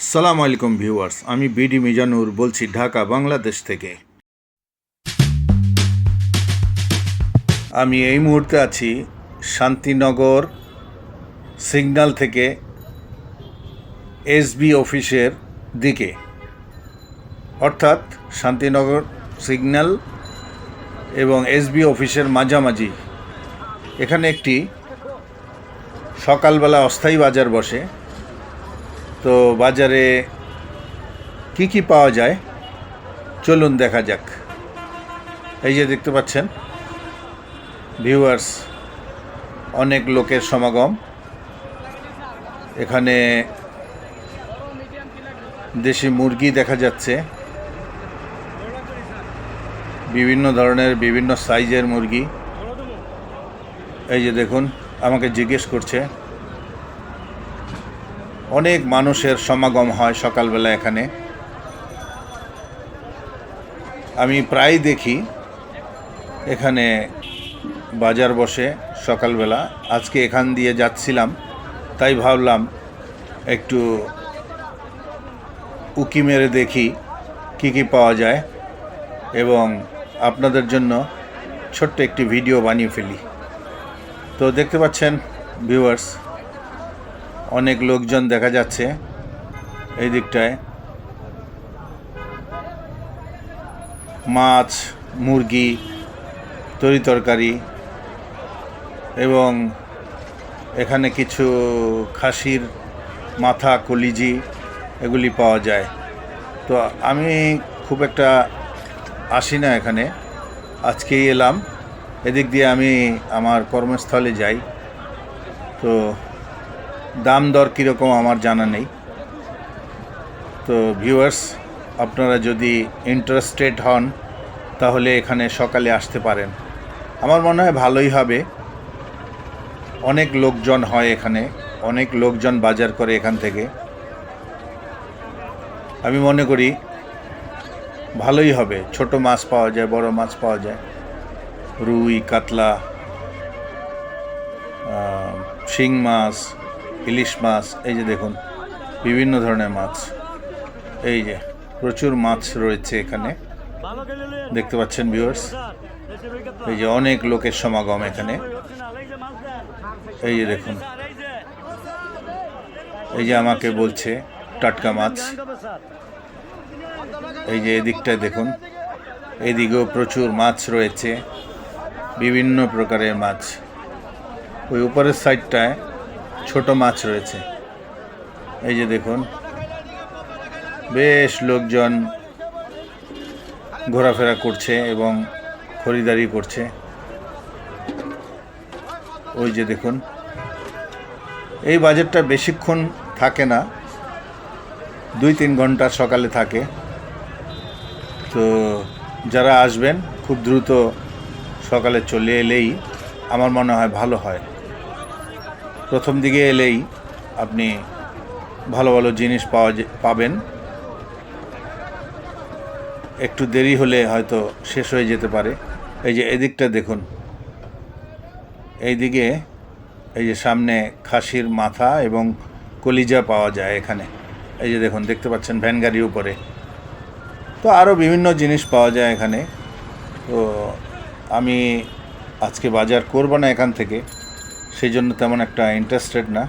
আসসালামু আলাইকুম ভিউয়ার্স, আমি বিডি মিজানুর বলছি ঢাকা, বাংলাদেশ থেকে। আমি এই মুহূর্তে আছি শান্তিনগর সিগন্যাল থেকে এসবি অফিসের দিকে। অর্থাৎ শান্তিনগর সিগন্যাল এবং এসবি অফিসের মাঝামাঝি। এখানে একটি সকালবেলা অস্থায়ী বাজার বসে। তো বাজারে কি কি পাওয়া যায়? চলুন দেখা যাক। এই যে দেখতে পাচ্ছেন ভিউয়ার্স অনেক লোকের সমাগম। এখানে দেশি মুরগি দেখা যাচ্ছে। বিভিন্ন ধরনের, বিভিন্ন সাইজের মুরগি। এই যে দেখুন, আমাকে জিজ্ঞেস করছে অনেক মানুষের সমাগম হয় সকালবেলা এখানে। আমি প্রায় দেখি এখানে বাজার বসে সকালবেলা। আজকে এখান দিয়ে যাচ্ছিলাম, তাই ভাবলাম একটু উকি মেরে দেখি কি কি পাওয়া যায় এবং আপনাদের জন্য ছোট্ট একটি ভিডিও বানিয়ে ফেলি। তো দেখতে পাচ্ছেন ভিউয়ার্স অনেক লোকজন দেখা যাচ্ছে এই দিকটায়। মাছ, মুরগি, তরি তরকারি এবং এখানে কিছু খাসির মাথা, কলিজি এগুলি পাওয়া যায়। তো আমি খুব একটা আসি না এখানে। আজকেই এলাম। এদিক দিয়ে আমি আমার কর্মস্থলে যাই। তো দাম দর কীরকম আমার জানা নেই। তো ভিউয়ার্স আপনারা যদি ইন্টারেস্টেড হন, তাহলে এখানে সকালে আসতে পারেন। আমার মনে হয় ভালোই হবে। অনেক লোকজন হয় এখানে, অনেক লোকজন বাজার করে এখান থেকে। আমি মনে করি ভালোই হবে। ছোট মাছ পাওয়া যায়, বড় মাছ পাওয়া যায়। রুই, কাতলা শিং মাছ ইলিশ মাছ, এই যে দেখুন, বিভিন্ন ধরনের মাছ, এই যে প্রচুর মাছ রয়েছে এখানে। দেখতে পাচ্ছেন ভিউয়ার্স এই যে অনেক লোকের সমাগম এখানে। এই যে দেখুন, এই যে আমাকে বলছে টাটকা মাছ। এই যে এদিকটায় দেখুন, এদিকেও প্রচুর মাছ রয়েছে, বিভিন্ন প্রকারের মাছ। ওই উপরের সাইডটায় ছোট মাছ রয়েছে। এই যে দেখুন, বেশ লোকজন ঘোরাফেরা করছে এবং খরিদারি করছে। ওই যে দেখুন, এই বাজারটা বেশিক্ষণ থাকে না, দুই তিন ঘণ্টা সকালে থাকে। তো যারা আসবেন, খুব দ্রুত সকালে চলে এলেই আমার মনে হয় ভালো হয়। প্রথম দিকে এলেই আপনি ভালো ভালো জিনিস পাওয়া পাবেন। একটু দেরি হলে হয়তো শেষ হয়ে যেতে পারে। এই যে এদিকটা দেখুন। এইদিকে এই যে সামনে খাসির মাথা এবং কলিজা পাওয়া যায় এখানে। এই যে দেখুন, দেখতে পাচ্ছেন ভ্যান গাড়ির উপরে। তো আরও বিভিন্ন জিনিস পাওয়া যায় এখানে। তো আমি আজকে বাজার করব না এখান থেকে। সেই জন্য তেমন একটা ইন্টারেস্টেড না।